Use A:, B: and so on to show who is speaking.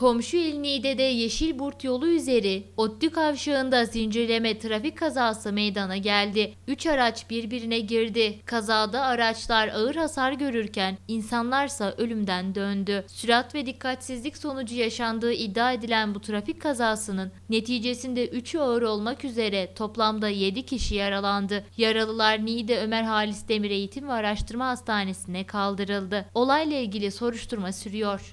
A: Komşu il Niğde'de Yeşilburt yolu üzeri Otlu kavşağında zincirleme trafik kazası meydana geldi. 3 araç birbirine girdi. Kazada araçlar ağır hasar görürken insanlarsa ölümden döndü. Sürat ve dikkatsizlik sonucu yaşandığı iddia edilen bu trafik kazasının neticesinde 3'ü ağır olmak üzere toplamda 7 kişi yaralandı. Yaralılar Niğde Ömer Halis Demir Eğitim ve Araştırma Hastanesi'ne kaldırıldı. Olayla ilgili soruşturma sürüyor.